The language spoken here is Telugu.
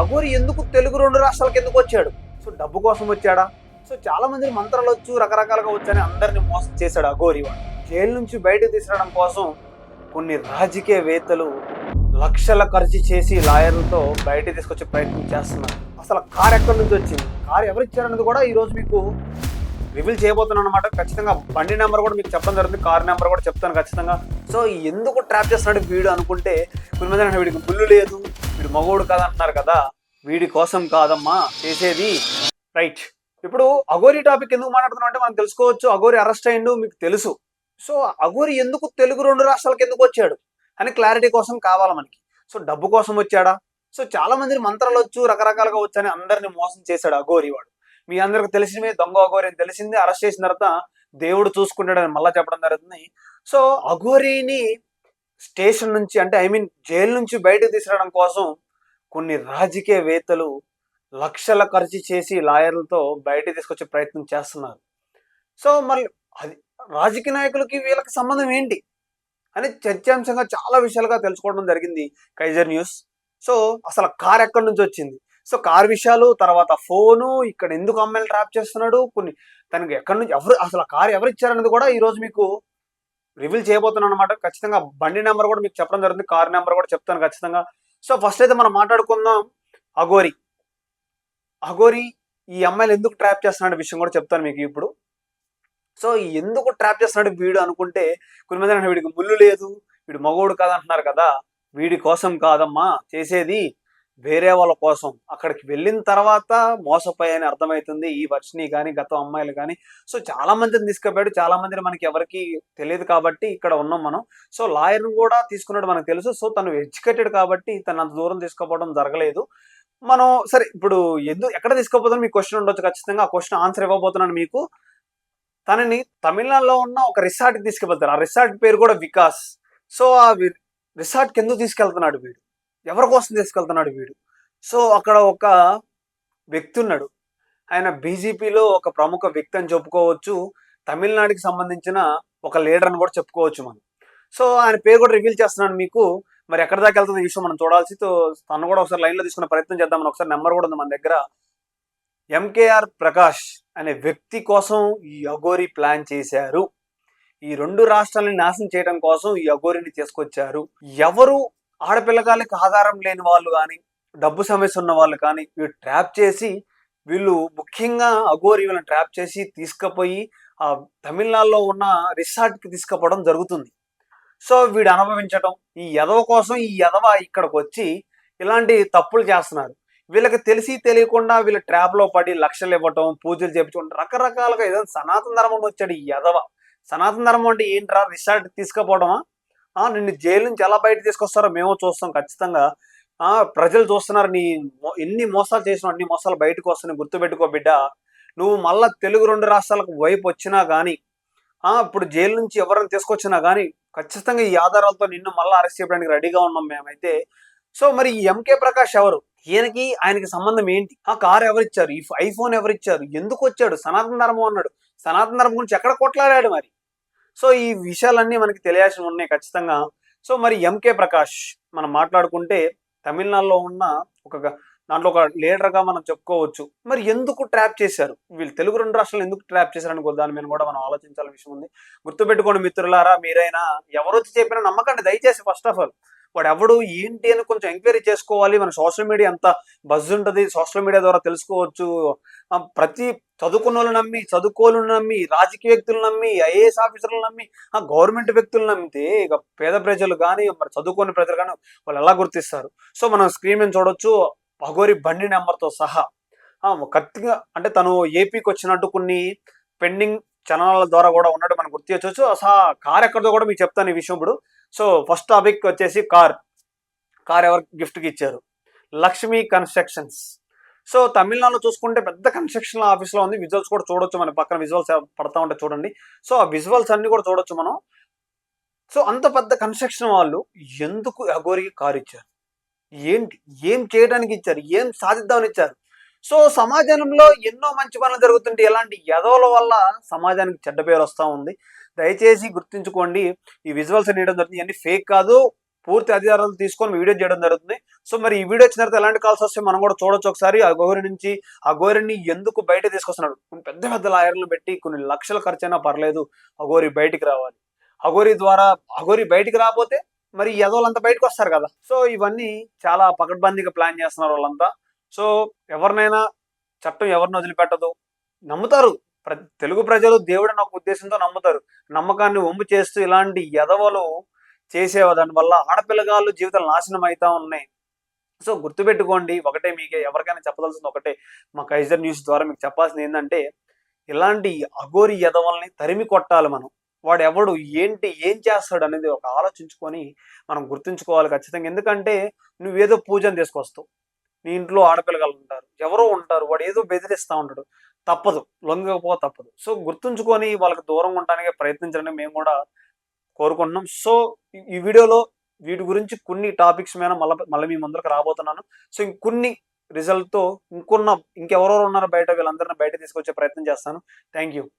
అఘోరి ఎందుకు తెలుగు రెండు రాష్ట్రాలకు ఎందుకు వచ్చాడు? సో డబ్బు కోసం వచ్చాడా? సో చాలా మంది మంత్రాలు వచ్చు రకరకాలుగా వచ్చని అందరిని మోసం చేశాడు అఘోరి వాడు. జైలు నుంచి బయటకు తీసుకురావడం కోసం కొన్ని రాజకీయవేత్తలు లక్షల ఖర్చు చేసి లాయర్లతో బయట తీసుకొచ్చే ప్రయత్నం చేస్తున్నారు. అసలు కార్ ఎక్కడి నుంచి వచ్చింది? కార్ ఎవరు ఇచ్చారన్నది కూడా ఈరోజు మీకు రివీల్ చేయబోతున్నాను అనమాట ఖచ్చితంగా బండి నెంబర్ కూడా మీకు చెప్పడం జరుగుతుంది. కార్ నెంబర్ కూడా చెప్తాను ఖచ్చితంగా. సో ఎందుకు ట్రాప్ చేస్తున్నాడు వీడు అనుకుంటే కొంతమంది వీడికి బుల్లు లేదు. వీడు మగోడు కాదంటున్నారు కదా వీడి కోసం కాదమ్మా చేసేది రైట్. ఇప్పుడు అఘోరి టాపిక్ ఎందుకు మాట్లాడుతున్నాం అంటే మనం తెలుసుకోవచ్చు అఘోరి అరెస్ట్ అయిండు మీకు తెలుసు. సో అఘోరి ఎందుకు తెలుగు రెండు రాష్ట్రాలకు ఎందుకు వచ్చాడు? అని క్లారిటీ కోసం కావాలి మనకి? సో డబ్బు కోసం వచ్చాడా? సో చాలా మంది మంత్రాలు వచ్చు రకరకాలుగా వచ్చని అందరిని మోసం చేశాడు అఘోరి వాడు. మీ అందరికి తెలిసినవి దొంగ అఘోరి అని తెలిసింది అరెస్ట్ చేసిన తర్వాత దేవుడు చూసుకుంటాడని మళ్ళీ చెప్పడం జరుగుతుంది. సో అఘోరిని స్టేషన్ నుంచి అంటే ఐ మీన్ జైలు నుంచి బయటకు తీసుకురావడం కోసం కొన్ని రాజకీయవేత్తలు లక్షల ఖర్చు చేసి లాయర్లతో బయటకు తీసుకొచ్చే ప్రయత్నం చేస్తున్నారు. సో మరి అది రాజకీయ నాయకులకి వీళ్ళకి సంబంధం ఏంటి? అని చర్చాంశంగా చాలా విషయాలుగా తెలుసుకోవడం జరిగింది కైజర్ న్యూస్. సో అసలు కార్ ఎక్కడి నుంచి వచ్చింది? సో కార్ విషయాలు తర్వాత ఫోను ఇక్కడ ఎందుకు అమ్మాయిలు ట్రాప్ చేస్తున్నాడు కొన్ని తనకి ఎక్కడి నుంచి ఎవరు అసలు కార్ ఎవరు ఇచ్చారనేది కూడా ఈరోజు మీకు రివీల్ చేయబోతున్నాను అనమాట ఖచ్చితంగా బండి నెంబర్ కూడా మీకు చెప్పడం జరుగుతుంది. కార్ నెంబర్ కూడా చెప్తాను ఖచ్చితంగా. సో ఫస్ట్ అయితే మనం మాట్లాడుకుందాం అఘోరి. అఘోరి ఈ అమ్మాయిలు ఎందుకు ట్రాప్ చేస్తున్నాడు విషయం కూడా చెప్తాను మీకు ఇప్పుడు. సో ఎందుకు ట్రాప్ చేస్తున్నాడు వీడు అనుకుంటే కొంతమంది వీడికి ముళ్ళు లేదు వీడు మగోడు కాదంటున్నారు కదా వీడి కోసం కాదమ్మా చేసేది వేరే వాళ్ళ కోసం. అక్కడికి వెళ్ళిన తర్వాత మోసపోయాయని అర్థమవుతుంది ఈ వర్షిని కానీ గత అమ్మాయిలు కానీ సో చాలా మందిని తీసుకుపోయాడు చాలా మందిని మనకి ఎవరికి తెలియదు కాబట్టి ఇక్కడ ఉన్నాం మనం. సో లాయర్ కూడా తీసుకున్నాడు మనకు తెలుసు. సో తను ఎడ్యుకేటెడ్ కాబట్టి తను అంత దూరం తీసుకోపోవడం జరగలేదు. మనం సరే ఇప్పుడు ఎందుకు ఎక్కడ తీసుకుపోతాను మీకు క్వశ్చన్ ఉండొచ్చు ఖచ్చితంగా. ఆ క్వశ్చన్ ఆన్సర్ ఇవ్వబోతున్నాను మీకు. తనని తమిళనాడులో ఉన్న ఒక రిసార్ట్కి తీసుకువెళ్తారు ఆ రిసార్ట్ పేరు కూడా వికాస్. సో ఆ వి- రిసార్ట్కి ఎందుకు తీసుకెళ్తున్నాడు వీడు? ఎవరి కోసం తీసుకెళ్తున్నాడు వీడు? సో అక్కడ ఒక వ్యక్తి ఉన్నాడు. ఆయన బీజేపీలో ఒక ప్రముఖ వ్యక్తి అని చెప్పుకోవచ్చు. తమిళనాడుకి సంబంధించిన ఒక లీడర్ అని కూడా చెప్పుకోవచ్చు మనం. సో ఆయన పేరు కూడా రివీల్ చేస్తున్నాను మీకు. మరి ఎక్కడ దాకా వెళ్తుంది విషయం మనం చూడాల్సి? తను కూడా ఒకసారి లైన్లో తీసుకునే ప్రయత్నం చేద్దాం ఒకసారి నెంబర్ కూడా ఉంది మన దగ్గర. ఎంకేఆర్ ప్రకాష్ అనే వ్యక్తి కోసం ఈ అఘోరి ప్లాన్ చేశారు. ఈ రెండు రాష్ట్రాలని నాశనం చేయడం కోసం ఈ అఘోరిని తీసుకొచ్చారు. ఎవరు ఆడపిల్లగాళ్ళకి ఆధారం లేని వాళ్ళు కానీ డబ్బు సమస్య ఉన్న వాళ్ళు కానీ వీళ్ళు ట్రాప్ చేసి వీళ్ళు ముఖ్యంగా అఘోరి వీళ్ళని ట్రాప్ చేసి తీసుకుపోయి ఆ తమిళనాడులో ఉన్న రిసార్ట్కి తీసుకుపోవడం జరుగుతుంది. సో వీడు అనుభవించడం ఈ ఎదవ కోసం ఈ ఎదవ ఇక్కడికి వచ్చి ఇలాంటి తప్పులు చేస్తున్నారు వీళ్ళకి తెలిసి తెలియకుండా వీళ్ళ ట్రాప్లో పడి లక్షలు ఇవ్వటం పూజలు చేపించుకోవడం రకరకాలుగా ఏదో సనాతన ధర్మం వచ్చాడు ఈ యదవ. సనాతన ధర్మం అంటే ఏంట్రా? రిసార్ట్ తీసుకుపోవడమా నిన్ను జైలు నుంచి ఎలా బయట తీసుకొస్తారో మేము చూస్తాం ఖచ్చితంగా. ఆ ప్రజలు చూస్తున్నారు నీ ఎన్ని మోసాలు చేసిన అన్ని మోసాలు బయటకు వస్తున్నాయి గుర్తుపెట్టుకో బిడ్డ. నువ్వు మళ్ళా తెలుగు రెండు రాష్ట్రాలకు వైపు వచ్చినా కానీ ఆ ఇప్పుడు జైలు నుంచి ఎవరిని తీసుకొచ్చినా కానీ ఖచ్చితంగా ఈ ఆధారాలతో నిన్ను మళ్ళీ అరెస్ట్ చేయడానికి రెడీగా ఉన్నాం మేమైతే. సో మరి ఈ ఎంకే ప్రకాష్ ఎవరు? ఈయనకి ఆయనకి సంబంధం ఏంటి? ఆ కార్ ఎవరిచ్చారు? ఈ ఐఫోన్ ఎవరిచ్చారు? ఎందుకు వచ్చాడు? సనాతన ధర్మం అన్నాడు. సనాతన ధర్మం గురించి ఎక్కడ కొట్లాడాడు మరి? సో ఈ విషయాలన్నీ మనకి తెలియాల్సి ఉన్నాయి ఖచ్చితంగా. సో మరి ఎంకే ప్రకాష్ మనం మాట్లాడుకుంటే తమిళనాడులో ఉన్న ఒక దాంట్లో ఒక లీడర్గా మనం చెప్పుకోవచ్చు. మరి ఎందుకు ట్రాప్ చేశారు? వీళ్ళు తెలుగు రెండు రాష్ట్రాలు ఎందుకు ట్రాప్ చేశారని దాని మీద కూడా మనం ఆలోచించాల్సిన విషయం ఉంది. గుర్తుపెట్టుకోండి మిత్రులారా మీరైనా ఎవరొచ్చి చెప్పినా నమ్మకండి. దయచేసి ఫస్ట్ ఆఫ్ ఆల్ వాడు ఎవడు ఏంటి అని కొంచెం ఎంక్వైరీ చేసుకోవాలి. మన సోషల్ మీడియా ఎంత బజ్ ఉంటుంది సోషల్ మీడియా ద్వారా తెలుసుకోవచ్చు. ప్రతి చదువుకున్న వాళ్ళు నమ్మి చదువుకోలు నమ్మి రాజకీయ వ్యక్తులు నమ్మి ఐఏఎస్ ఆఫీసర్లు నమ్మి ఆ గవర్నమెంట్ వ్యక్తులు నమ్మితే ఇక పేద ప్రజలు కానీ మరి చదువుకోని ప్రజలు కానీ వాళ్ళు ఎలా గుర్తిస్తారు? సో మనం స్క్రీన్ మీద చూడొచ్చు అఘోరి బండి నెంబర్తో సహా. కత్తిగా కరెక్ట్గా అంటే తను ఏపీకి వచ్చినట్టు కొన్ని పెండింగ్ ఛానళ్ళ ద్వారా కూడా ఉన్నట్టు మనం గుర్తించవచ్చు అసలు కార్ ఎక్కడితో కూడా మీకు చెప్తాను ఈ విషయం ఇప్పుడు. సో ఫస్ట్ టాపిక్ వచ్చేసి కార్. కార్ ఎవరు గిఫ్ట్కి ఇచ్చారు? లక్ష్మీ కన్స్ట్రక్షన్స్. సో తమిళనాడులో చూసుకుంటే పెద్ద కన్స్ట్రక్షన్ ఆఫీస్లో ఉంది. విజువల్స్ కూడా చూడొచ్చు మన పక్కన విజువల్స్ పడతా ఉంటే చూడండి. సో ఆ విజువల్స్ అన్ని కూడా చూడొచ్చు మనం. సో అంత పెద్ద కన్స్ట్రక్షన్ వాళ్ళు ఎందుకు అఘోరికి కారు ఇచ్చారు? ఏంటి? ఏం చేయడానికి ఇచ్చారు? ఏం సాధిద్దామని ఇచ్చారు? సో సమాజంలో ఎన్నో మంచి పనులు జరుగుతుంటే ఎలాంటి ఎదవల వల్ల సమాజానికి చెడ్డ పేరు వస్తూ ఉంది. దయచేసి గుర్తుంచుకోండి ఈ విజువల్స్ అనేయడం జరుగుతుంది. ఇవన్నీ ఫేక్ కాదు పూర్తి అధికారాలు తీసుకొని వీడియో చేయడం జరుగుతుంది. సో మరి ఈ వీడియో వచ్చిన తర్వాత ఎలాంటి కాల్స్ వస్తే మనం కూడా చూడొచ్చు ఒకసారి. ఆ గోరి నుంచి ఆ గోరిని ఎందుకు బయట తీసుకొస్తున్నాడు? కొన్ని పెద్ద పెద్ద లాయర్లు పెట్టి కొన్ని లక్షల ఖర్చైనా పర్లేదు అఘోరి బయటికి రావాలి. అగోరి ద్వారా అగోరి బయటికి రాకపోతే మరి ఎదోళ్ళంతా బయటకు వస్తారు కదా. సో ఇవన్నీ చాలా పకడ్బందీగా ప్లాన్ చేస్తున్నారు వాళ్ళంతా. సో ఎవరినైనా చట్టం ఎవరిని వదిలిపెట్టదు. నమ్ముతారు. తెలుగు ప్రజలు దేవుడు ఒక ఉద్దేశంతో నమ్ముతారు. నమ్మకాన్ని ఒమ్ము చేస్తూ ఇలాంటి ఎదవలు చేసేవా? దాని వల్ల ఆడపిల్లగాళ్ళు జీవితాలు నాశనం అవుతా ఉన్నాయి. సో గుర్తుపెట్టుకోండి ఒకటే మీకు ఎవరికైనా చెప్పదలసింది ఒకటే. మా కైజర్ న్యూస్ ద్వారా మీకు చెప్పాల్సింది ఏంటంటే ఇలాంటి అఘోరి ఎదవల్ని తరిమి కొట్టాలి మనం. వాడు ఎవడు ఏంటి ఏం చేస్తాడు అనేది ఒక ఆలోచించుకొని మనం గుర్తుంచుకోవాలి ఖచ్చితంగా. ఎందుకంటే నువ్వేదో పూజను తీసుకొస్తావు. నీ ఇంట్లో ఆడపిల్లగాళ్ళు ఉంటారు. ఎవరో ఉంటారు. వాడు ఏదో బెదిరిస్తూ ఉంటాడు. తప్పదు. లొంగకపో తప్పదు. సో గుర్తుంచుకొని వాళ్ళకి దూరంగా ఉండడానికి ప్రయత్నించడానికి మేము కూడా కోరుకుంటున్నాం. సో ఈ- వీడియోలో వీటి గురించి కొన్ని టాపిక్స్ మీద మళ్ళీ మళ్ళీ మీ ముందరకు రాబోతున్నాను. సో ఇంకొన్ని రిజల్ట్తో ఇంకొన్న ఇంకెవరెవరు ఉన్నారో బయట వీళ్ళందరినీ బయట తీసుకొచ్చే ప్రయత్నం చేస్తాను. Thank you.